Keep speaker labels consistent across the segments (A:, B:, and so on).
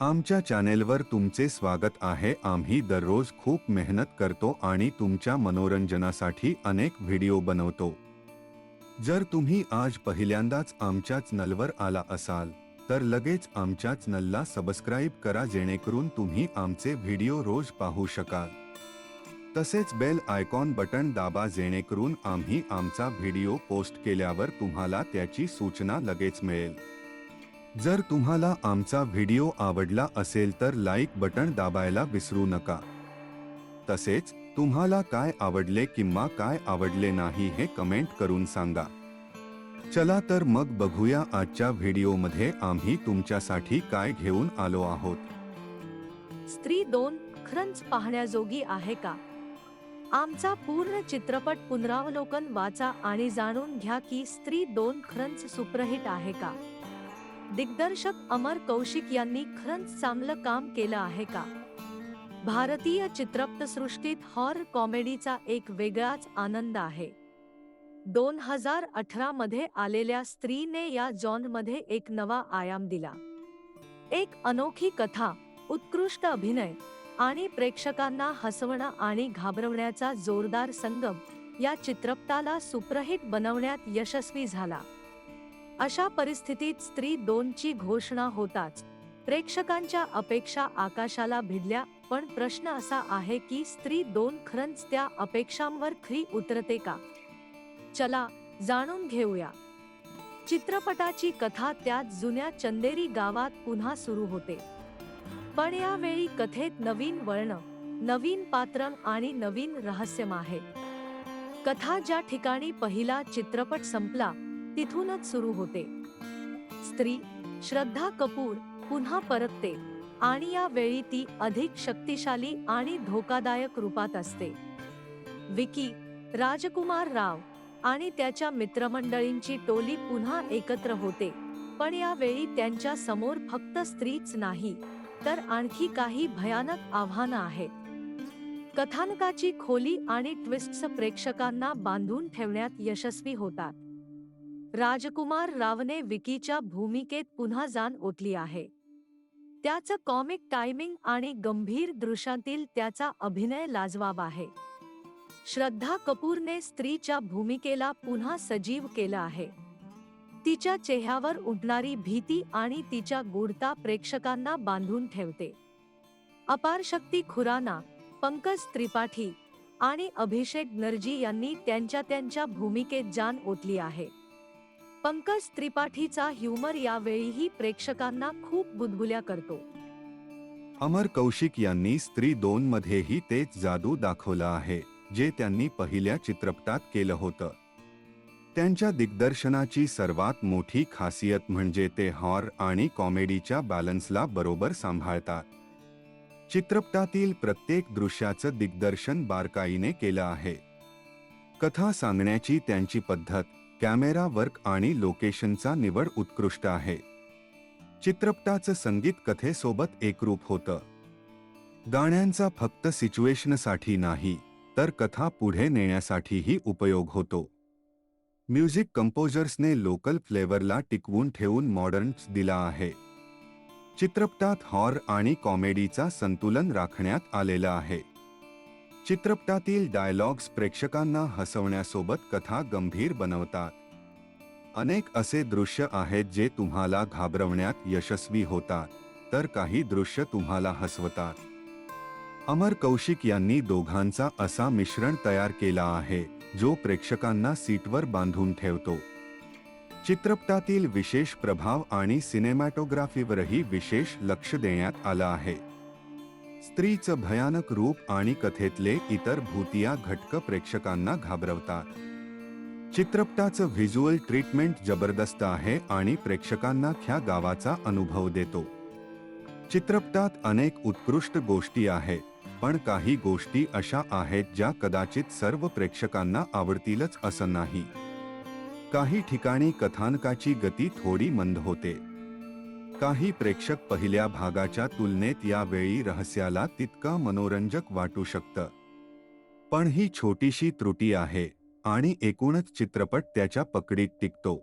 A: आमच्या चॅनेलवर तुमचे स्वागत आहे. आम्ही दररोज खूप मेहनत करतो आणि तुमच्या मनोरंजनासाठी अनेक व्हिडिओ बनवतो. जर तुम्ही आज पहिल्यांदाच आमच्याच नलवर आला असाल तर लगेच आमच्याच नलला सबस्क्राईब करा जेणेकरून तुम्ही आमचे व्हिडिओ रोज पाहू शकाल. तसेच बेल आयकॉन बटन दाबा जेणेकरून आम्ही आमचा व्हिडिओ पोस्ट केल्यावर तुम्हाला त्याची सूचना लगेच मिळेल. जर तुम्हाला आमचा व्हिडिओ आवडला असेल तर लाईक बटण दाबायला विसरू नका. तसेच तुम्हाला काय आवडले किंवा काय आवडले नाही हे कमेंट करून सांगा. चला तर मग बघूया आजच्या व्हिडिओमध्ये आम्ही तुमच्यासाठी काय घेऊन आलो आहोत.
B: स्त्री दोन खरंच पाहण्याजोगी आहे का? आमचा पूर्ण चित्रपट पुनरावलोकन वाचा आणि जाणून घ्या की स्त्री दोन खरंच सुपरहिट आहे का? दिग्दर्शक अमर कौशिक यांनी खरंच चांगलं काम केलं आहे का? भारतीय चित्रपटसृष्टीत हॉर कॉमेडीचा एक वेगळाच आनंद आहे. दोन हजार अठरा मध्ये आलेल्या स्त्रीने या जॉनमध्ये एक नवा आयाम दिला. एक अनोखी कथा उत्कृष्ट अभिनय आणि प्रेक्षकांना हसवणं आणि घाबरवण्याचा जोरदार संगम या चित्रपटाला सुप्रहित बनवण्यात यशस्वी झाला. अशा परिस्थितीत स्त्री दोनची घोषणा होताच. प्रेक्षकांच्या अपेक्षा आकाशाला भिडल्या पण प्रश्न असा आहे की स्त्री दोन खरंच त्या अपेक्षांवर खरी उतरते का? चला जाणून घेऊया. चित्रपटाची कथा त्याच जुन्या चंदेरी गावात पुन्हा सुरू होते. पण यावेळी कथेत नवीन वळण नवीन पात्र आणि नवीन रहस्यम आहे. कथा ज्या ठिकाणी पहिला चित्रपट संपला तिथूनच सुरू होते. स्त्री श्रद्धा कपूर पुन्हा परतते आणि यावेळी ती अधिक शक्तिशाली आणि धोकादायक रूपात असते. विकी राजकुमार राव आणि त्याच्या मित्रमंडळींची टोली पुन्हा एकत्र होते पण यावेळी त्यांच्यासमोर फक्त स्त्रीच नाही तर आणखी काही भयानक आव्हानं आहेत. कथानकाची खोली आणि ट्विस्ट्स प्रेक्षकांना बांधून ठेवण्यात यशस्वी होतात. राजकुमार रावने विकीच्या भूमिकेत पुन्हा जाण ओतली आहे. त्याचं कॉमिक टायमिंग आणि गंभीर दृश्यांतील त्याचा अभिनय लाजवाब आहे. श्रद्धा कपूरने स्त्रीच्या भूमिकेला पुन्हा सजीव केलं आहे. तिच्या चेहऱ्यावर उठणारी भीती आणि तिच्या गूढता प्रेक्षकांना बांधून ठेवते. अपार शक्ती खुराना पंकज त्रिपाठी आणि अभिषेक नर्जी यांनी त्यांच्या त्यांच्या भूमिकेत जान ओतली आहे. पंकज त्रिपाठीचा ह्युमर यावेळीही प्रेक्षकांना खूप बुदबुल्या करतो.
A: अमर कौशिक यांनी स्त्री दोन मध्येही तेच जादू दाखवला आहे जे त्यांनी पहिल्या चित्रपटात केलं होतं. त्यांच्या दिग्दर्शनाची सर्वात मोठी खासियत म्हणजे ते हॉर आणि कॉमेडीच्या बॅलन्सला बरोबर सांभाळतात. चित्रपटातील प्रत्येक दृश्याचं दिग्दर्शन बारकाईने केलं आहे. कथा सांगण्याची त्यांची पद्धत कॅमेरा वर्क आणि लोकेशनचा निवड उत्कृष्ट आहे. चित्रपटाचं संगीत कथेसोबत एकरूप होतं. गाण्यांचा फक्त सिच्युएशनसाठी नाही तर कथा पुढे नेण्यासाठीही उपयोग होतो. म्युझिक कंपोजर्सने लोकल फ्लेवरला टिकवून ठेवून मॉडर्न्स दिला आहे. चित्रपटात हॉर आणि कॉमेडीचा संतुलन राखण्यात आलेलं आहे. चित्रपटातील डायलॉग्स प्रेक्षकांना हसवण्यासोबत कथा गंभीर बनवतात. अनेक असे दृश्य आहेत जे तुम्हाला घाबरवण्यात यशस्वी होतात तर काही दृश्य तुम्हाला हसवतात. अमर कौशिक यांनी दोघांचा असा मिश्रण तयार केला आहे जो प्रेक्षकांना सीटवर बांधून ठेवतो. चित्रपटातील विशेष प्रभाव आणि सिनेमॅटोग्राफीवरही विशेष लक्ष देण्यात आलं आहे. स्त्रीचं भयानक रूप आणि कथेतले इतर भूतिया घटक प्रेक्षकांना घाबरवतात. चित्रपटाचं व्हिज्युअल ट्रीटमेंट जबरदस्त आहे आणि प्रेक्षकांना ख्या गावाचा अनुभव देतो. चित्रपटात अनेक उत्कृष्ट गोष्टी आहेत पण काही गोष्टी अशा आहेत ज्या कदाचित सर्व प्रेक्षकांना आवडतीलच असं नाही. काही ठिकाणी कथानकाची गती थोडी मंद होते. काही प्रेक्षक पहिल्या भागाच्या तुलनेत यावेळी रहस्याला तितका मनोरंजक वाटू शकतं. पण ही छोटीशी त्रुटी आहे आणि एकूणच चित्रपट त्याच्या पकडीत टिकतो.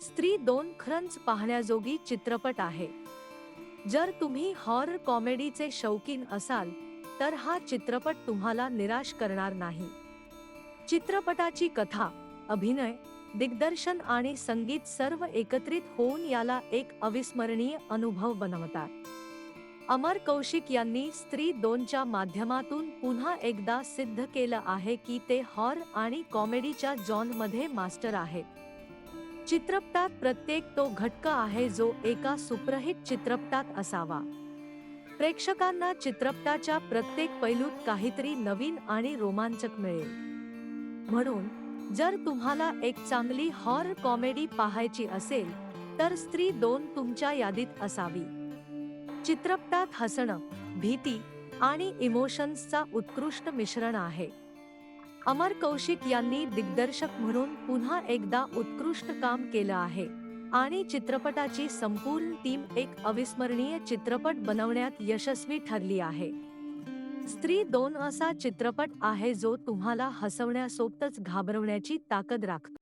B: स्त्री दोन खरंच पाहण्याजोगी चित्रपट आहे. जर तुम्ही हॉरर कॉमेडीचे शौकीन असाल तर हा चित्रपट तुम्हाला निराश करणार नाही. चित्रपटाची कथा अभिनय दिग्दर्शन आणि संगीत सर्व एकत्रित होऊन याला एक अविस्मरणीय अनुभव बनवतात. अमर कौशिक यांनी स्त्री दोनच्या माध्यमातून पुन्हा एकदा सिद्ध केलं आहे की ते हॉर आणि कॉमेडीच्या जॉनमध्ये मास्टर आहेत. चित्रपटात प्रत्येक तो घटक आहे जो एका सुप्रहित चित्रपटात असावा. प्रेक्षकांना चित्रपटाच्या प्रत्येक पैलूत काहीतरी नवीन आणि रोमांचक मिळेल. म्हणून जर तुम्हाला एक चांगली हॉर कॉमेडी पाहायची असेल तर स्त्री दोन तुमच्या यादीत असावी. चित्रपटात हसणं भीती आणि इमोशन्सचा उत्कृष्ट मिश्रण आहे. अमर कौशिक यांनी दिग्दर्शक म्हणून पुन्हा एकदा उत्कृष्ट काम केलं आहे आणि चित्रपटाची संपूर्ण टीम एक अविस्मरणीय चित्रपट बनवण्यात यशस्वी ठरली आहे. स्त्री दोन असा चित्रपट आहे जो तुम्हाला हसवण्यासोबतच घाबरवण्याची ताकद राखतो.